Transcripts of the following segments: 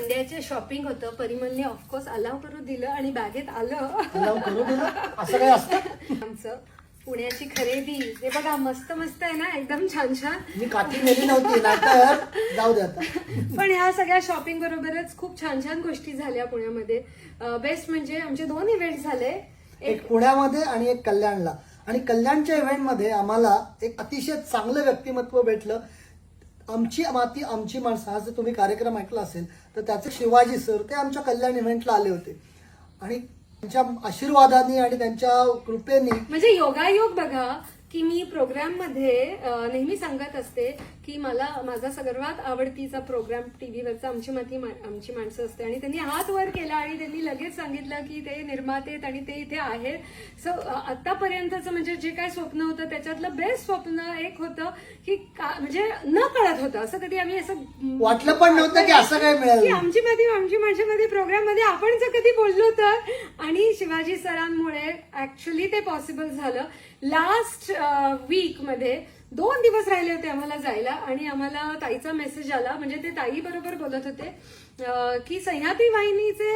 जे शॉपिंग होतं. परिमलने of course allow करू दिलं आणि बॅगेत आलं. अलाव करू दिलं? असं काय असतं? आमचं पुण्याची खरेदी. ते बघा मस्त मस्त आहे ना? एकदम छान छान. मी काठी नेली नव्हती नाहीतर जाऊ दे आता. पण ह्या सगळ्या शॉपिंग बरोबरच खूप छान छान गोष्टी झाल्या पुण्यामध्ये. बेस्ट म्हणजे आमचे दोन इव्हेंट झाले. एक पुण्यामध्ये आणि एक कल्याणला. आणि कल्याणच्या इव्हेंटमध्ये आम्हाला एक अतिशय चांगलं व्यक्तिमत्व भेटलं. आमची माती आमची माणसं हा जर तुम्ही कार्यक्रम ऐकला असेल तर त्याचे शिवाजी सर ते आमच्या कल्याण इव्हेंटला आले होते. आणि त्यांच्या आशीर्वादाने आणि त्यांच्या कृपेने म्हणजे योगायोग बघा की मी प्रोग्राममध्ये अं, नेहमी सांगत असते की मला माझा सर्वात आवडतीचा प्रोग्राम टीव्हीवरचा आमची माती आमची माणसं असते. आणि त्यांनी हात वर केला आणि त्यांनी लगेच सांगितलं की ते निर्माते आहेत आणि ते इथे आहेत. सो आतापर्यंतचं म्हणजे जे काय स्वप्न होतं त्याच्यातलं बेस्ट स्वप्न एक होतं की का- म्हणजे न कळत होतं. असं कधी आम्ही असं वाटलं पण नव्हतं की असं काय मिळेल. की आमची मध्ये आमची माझ्यामध्ये प्रोग्राममध्ये आपण जर कधी बोललो तर. आणि शिवाजी सरांमुळे ऍक्च्युली ते पॉसिबल झालं. लास्ट वीकमध्ये दोन दिवस राहिले होते आम्हाला जायला आणि आम्हाला ताईचा मेसेज आला. म्हणजे ते ताई बरोबर बोलत होते की सह्याद्री वाहिनीचे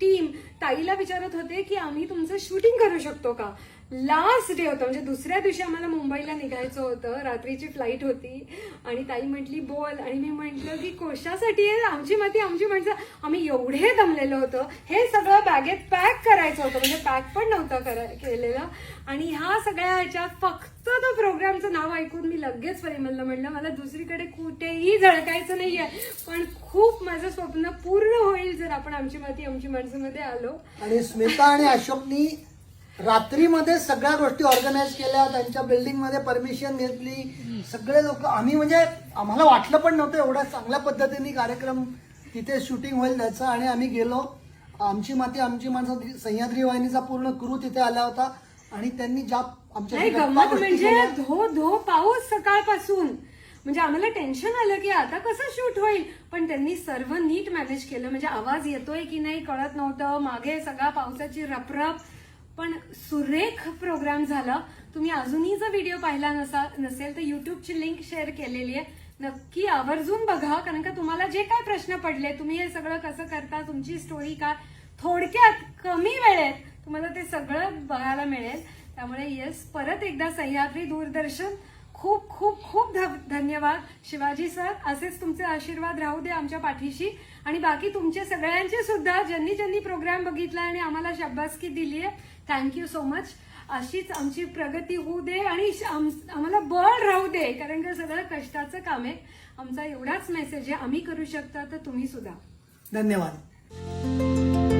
टीम ताईला विचारत होते की आम्ही तुमचं शूटिंग करू शकतो का? लास्ट डे होतं. म्हणजे दुसऱ्या दिवशी आम्हाला मुंबईला निघायचं होतं. रात्रीची फ्लाईट होती. आणि ताई म्हटली बोल. आणि मी म्हंटल की कोशासाठी आमची माती आमची माणसं. आम्ही एवढे दमलेलो होतो. हे सगळं बॅगेत पॅक करायचं होतं. म्हणजे पॅक पण नव्हतं करा- केलेलं. आणि ह्या सगळ्या ह्याच्यात फक्त तो प्रोग्रामचं नाव ऐकून मी लगेच परिमलला म्हणलं मला दुसरीकडे कुठेही झळकायचं नाहीये. पण खूप माझं स्वप्न पूर्ण होईल जर आपण आमची माती आमची माणसामध्ये आलो. आणि स्मिता आणि अशोकनी रात्रीमध्ये सगळ्या गोष्टी ऑर्गनाईज केल्या त्यांच्या बिल्डिंगमध्ये परमिशन घेतली. सगळे लोक आम्ही म्हणजे आम्हाला वाटलं पण नव्हतं एवढ्या चांगल्या पद्धतीने कार्यक्रम तिथे शूटिंग होईल त्याचं आणि आम्ही गेलो. आमची माती आमची माणसं सह्याद्री वाहिनीचा पूर्ण क्रू तिथे आला होता आणि त्यांनी ज्या आमच्या गंमत म्हणजे धो धो पाऊस सकाळपासून. म्हणजे आम्हाला टेन्शन आलं की आता कसं शूट होईल? पण त्यांनी सर्व नीट मॅनेज केलं. म्हणजे आवाज येतोय की नाही कळत नव्हतं. मागे सगळा पावसाची रपरप. पण सुरेख प्रोग्राम झाला. तुम्ही अजूनही जर व्हिडिओ पाहिला नसा नसेल तर युट्यूबची लिंक शेअर केलेली आहे. नक्की आवर्जून बघा कारण का तुम्हाला जे काय प्रश्न पडले तुम्ही हे सगळं कसं करता तुमची स्टोरी काय? थोडक्यात कमी वेळेत तुम्हाला ते सगळं बघायला मिळेल. त्यामुळे येस परत एकदा सह्याद्री दूरदर्शन खूप खूप खूप धन्यवाद शिवाजी सर. असेच तुमचे आशीर्वाद राहू दे आमच्या पाठीशी. आणि बाकी तुमचे सगळ्यांचे सुद्धा ज्यांनी ज्यांनी प्रोग्राम बघितला आणि आम्हाला शब्बासकी दिली आहे थँक्यू सो मच अशीच आमची प्रगती होऊ दे आणि आम्हाला बळ राहू दे कारण का सगळं कष्टाचं काम आहे. आमचा एवढाच मेसेज आहे आम्ही करू शकता तर तुम्ही सुद्धा. धन्यवाद.